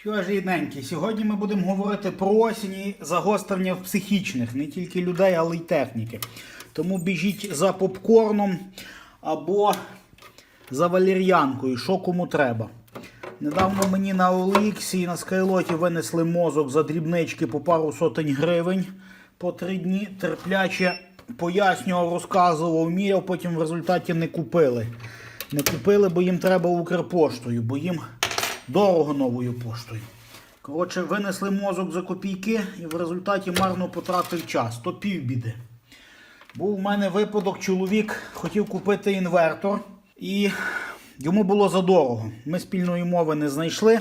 Що ж, рідненькі, сьогодні ми будемо говорити про осінь і загострення в психічних, не тільки людей, але й техніки. Тому біжіть за попкорном або за валір'янкою, що кому треба. Недавно мені на OLX і на Скайлоті винесли мозок за дрібнички по пару сотень гривень по три дні. Терпляче пояснював, розказував, міряв, потім в результаті не купили. Не купили, бо їм треба Укрпоштою, бо їм дорого новою поштою. Коротше, винесли мозок за копійки і в результаті марно потратив час. То півбіди. Був у мене випадок, чоловік хотів купити інвертор і йому було задорого. Ми спільної мови не знайшли.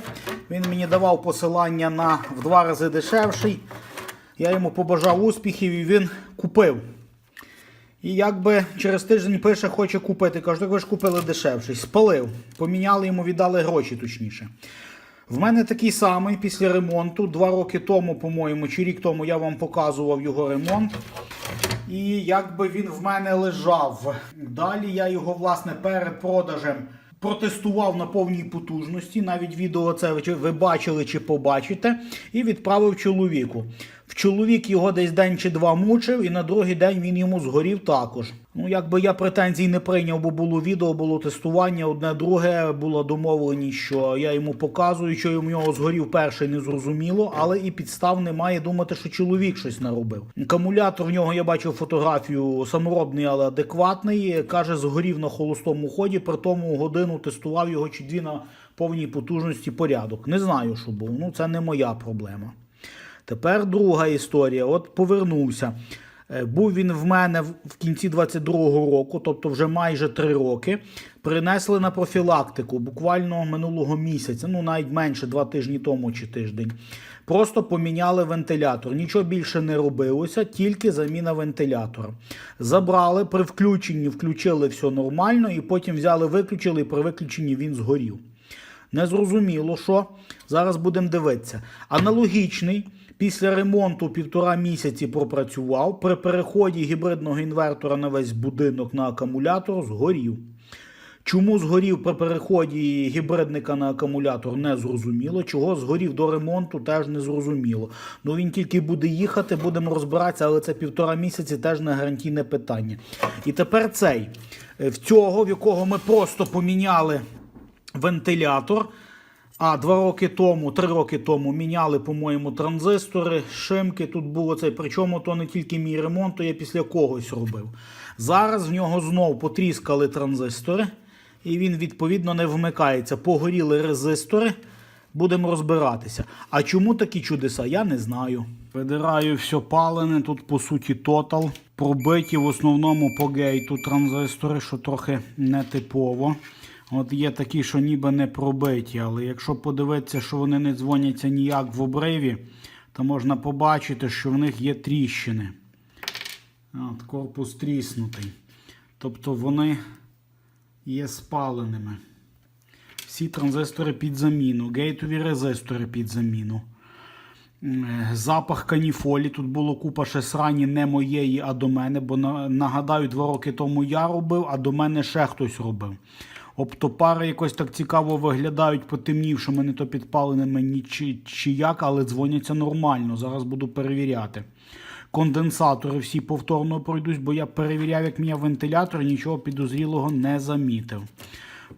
Він мені давав посилання на в два рази дешевший. Я йому побажав успіхів і він купив. І якби через тиждень пише, хоче купити. Кажу, так ви ж купили дешевший. Спалив. Поміняли йому, віддали гроші точніше. В мене такий самий після ремонту. Два роки тому, по-моєму, чи рік тому я вам показував його ремонт. І якби він в мене лежав. Далі я його, власне, перед продажем протестував на повній потужності. Навіть відео це ви- бачили чи побачите, і відправив чоловіку. В чоловік його десь день чи два мучив, і на другий день він йому згорів також. Ну, якби я претензій не прийняв, бо було відео, було тестування. Одне друге була домовленість, що я йому показую, що у нього згорів перший, не зрозуміло, але і підстав немає думати, що чоловік щось наробив. Акумулятор в нього я бачив фотографію саморобний, але адекватний. Каже, згорів на холостому ході, при тому годину тестував його чи дві на повній потужності порядок. Не знаю, що був. Ну це не моя проблема. Тепер друга історія. От повернувся. Е, Був він в мене в- кінці 22-го року, тобто вже майже три роки. Принесли на профілактику буквально минулого місяця, ну навіть менше, два тижні тому чи тиждень. Просто поміняли вентилятор. Нічого більше не робилося, тільки заміна вентилятора. Забрали при включенні, включили все нормально, і потім взяли, виключили, і при виключенні він згорів. Незрозуміло, що. Зараз будемо дивитися. Аналогічний після ремонту півтора місяці пропрацював. При переході гібридного інвертора на весь будинок на акумулятор згорів. Чому згорів при переході гібридника на акумулятор, не зрозуміло. Чого згорів до ремонту, теж не зрозуміло. Ну він тільки буде їхати, будемо розбиратися, але це півтора місяці теж не гарантійне питання. І тепер цей Е, в цього, в якого ми просто поміняли вентилятор. А два роки тому, три роки тому міняли, по-моєму, транзистори, шимки. Тут було це. Причому то не тільки мій ремонт, то я після когось робив. Зараз в нього знов потріскали транзистори, і він відповідно не вмикається. Погоріли резистори. Будемо розбиратися. А чому такі чудеса, я не знаю. Видираю все палене, тут по суті тотал. Пробиті в основному по гейту транзистори, що трохи нетипово. От є такі, що ніби не пробиті, але якщо подивитися, що вони не дзвоняться ніяк в обриві, то можна побачити, що в них є тріщини. От, корпус тріснутий. Тобто вони є спаленими. Всі транзистори під заміну, гейтові резистори під заміну. Е, Запах каніфолі. Тут було купа ще срані не моєї, а до мене. Бо нагадаю, два роки тому я робив, а до мене ще хтось робив. Оптопари якось так цікаво виглядають потемнівшими, не то підпаленими ні чи, чи як, але дзвоняться нормально. Зараз буду перевіряти. Конденсатори всі повторно пройдусь, бо я перевіряв, як міняв вентилятор, нічого підозрілого не замітив.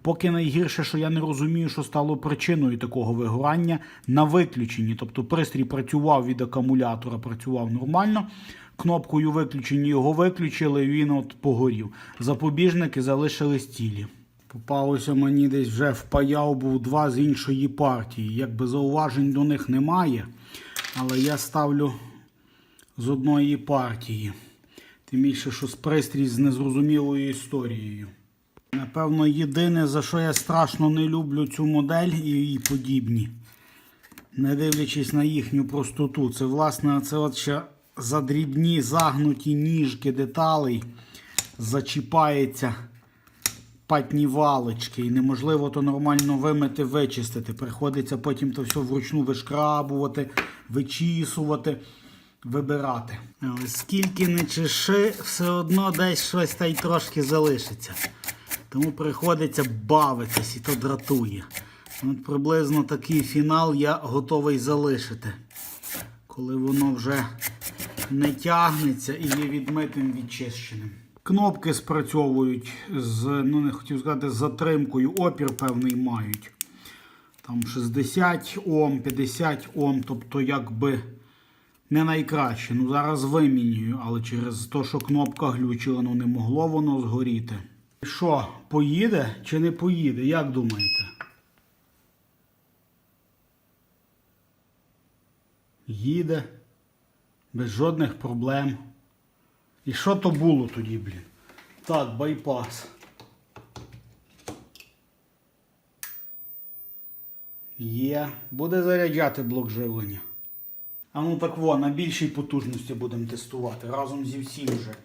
Поки найгірше, що я не розумію, що стало причиною такого вигорання на виключенні. Тобто пристрій працював від акумулятора, працював нормально. Кнопкою виключення його виключили, він от погорів. Запобіжники залишились цілі. Попалося мені десь вже впаяв був два з іншої партії. Якби зауважень до них немає, але я ставлю з одної партії. Тим більше, що з пристрій з незрозумілою історією. Напевно, єдине, за що я страшно не люблю цю модель і її подібні, не дивлячись на їхню простоту, це власне це от ще задрібні загнуті ніжки деталей зачіпається патні валички, і неможливо то нормально вимити, вичистити. Приходиться потім то все вручну вишкрабувати, вичісувати, вибирати. Скільки не чеши, все одно десь щось та й трошки залишиться. Тому приходиться бавитись і то дратує. От приблизно такий фінал я готовий залишити. Коли воно вже не тягнеться і є відмитим відчищеним. Кнопки спрацьовують з, ну не хотів сказати, з затримкою, опір певний мають. Там 60 Ом, 50 Ом, тобто якби не найкраще. Ну зараз вимінюю, але через те, що кнопка глючила, ну не могло воно згоріти. Що, поїде чи не поїде? Як думаєте? Їде без жодних проблем. І що то було тоді, блін? Так, байпас. Є. Буде заряджати блок живлення. А ну так во, на більшій потужності будемо тестувати. Разом зі всім вже.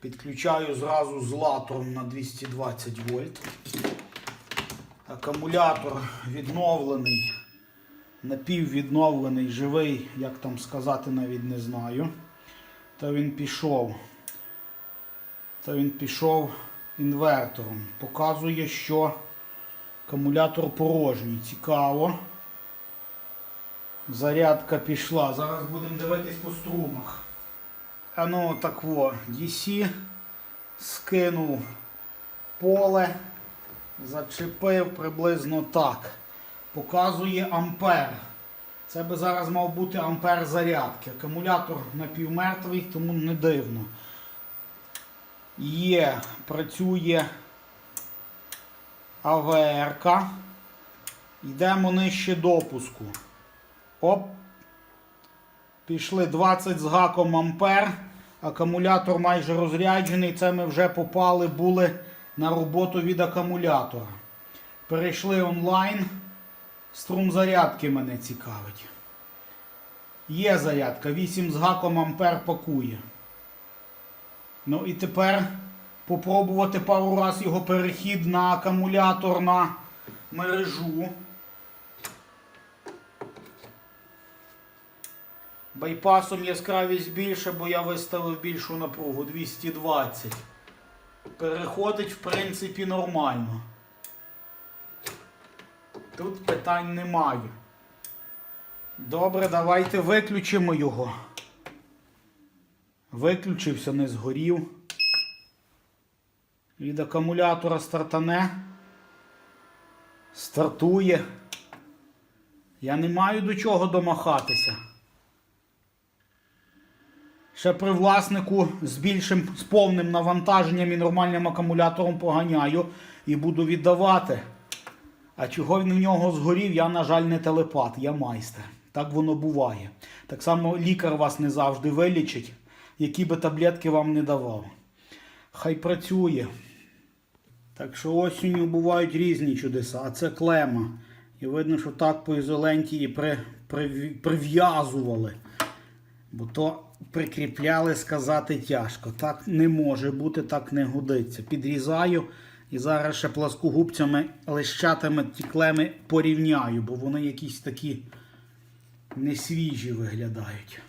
Підключаю зразу з латором на 220 вольт. Акумулятор відновлений, напіввідновлений, живий, як там сказати, навіть не знаю. Та він пішов. Та він пішов інвертором. Показує, що акумулятор порожній. Цікаво. Зарядка пішла. Зараз будемо дивитись по струмах. А ну так во, DC скинув поле, зачепив приблизно так. Показує ампер. Це би зараз мав бути ампер зарядки. Акумулятор напівмертвий, тому не дивно. Є, працює АВР. Йдемо нижче допуску. Оп. Пішли 20 з гаком ампер. Акумулятор майже розряджений. Це ми вже попали були на роботу від акумулятора. Перейшли онлайн. Струм зарядки мене цікавить. Є зарядка. 8 з гаком ампер пакує. Ну і тепер попробувати пару раз його перехід на акумулятор на мережу. Байпасом яскравість більше, бо я виставив більшу напругу 220. Переходить, в принципі, нормально. Тут питань немає. Добре, давайте виключимо його. Виключився, не згорів. Від акумулятора стартане. Стартує. Я не маю до чого домахатися. Ще при власнику з більшим з повним навантаженням і нормальним акумулятором поганяю і буду віддавати. А чого він в нього згорів, я, на жаль, не телепат, я майстер. Так воно буває. Так само лікар вас не завжди вилічить, які би таблетки вам не давав. Хай працює. Так що осінню бувають різні чудеса, а це клема. І видно, що так по ізоленті і при, при, прив'язували. Бо то прикріпляли сказати тяжко. Так не може бути, так не годиться. Підрізаю і зараз ще пласкогубцями лищатими ті клеми порівняю, бо вони якісь такі несвіжі виглядають.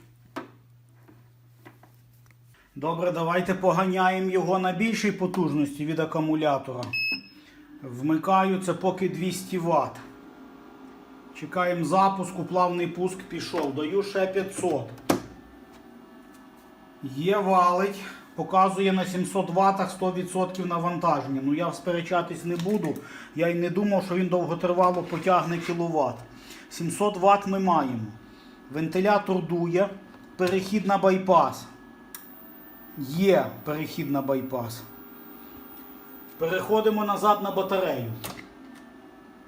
Добре, давайте поганяємо його на більшій потужності від акумулятора. Вмикаю це поки 200 Вт. Чекаємо запуску, плавний пуск пішов. Даю ще 500. Є валить. Показує на 700 Вт 100% навантаження. Ну я сперечатись не буду. Я й не думав, що він довготривало потягне кіловат. 700 Вт ми маємо. Вентилятор дує. Перехід на байпас. Є перехід на байпас. Переходимо назад на батарею.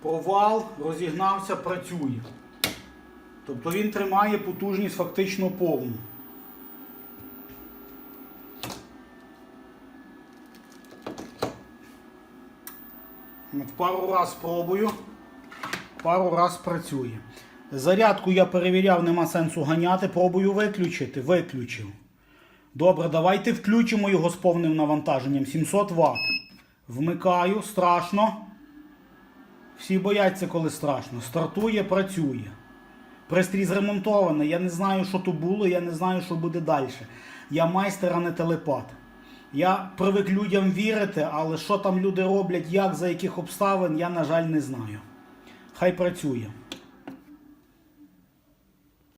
Провал, розігнався, працює. Тобто він тримає потужність фактично повну. От Пару раз спробую, пару раз працює. Зарядку я перевіряв, нема сенсу ганяти. Пробую виключити. Виключив. Добре, давайте включимо його з повним навантаженням. 700 Вт. Вмикаю, страшно. Всі бояться, коли страшно. Стартує, працює. Пристрій зремонтований. Я не знаю, що то було, я не знаю, що буде далі. Я майстер, а не телепат. Я привик людям вірити, але що там люди роблять, як, за яких обставин, я, на жаль, не знаю. Хай працює.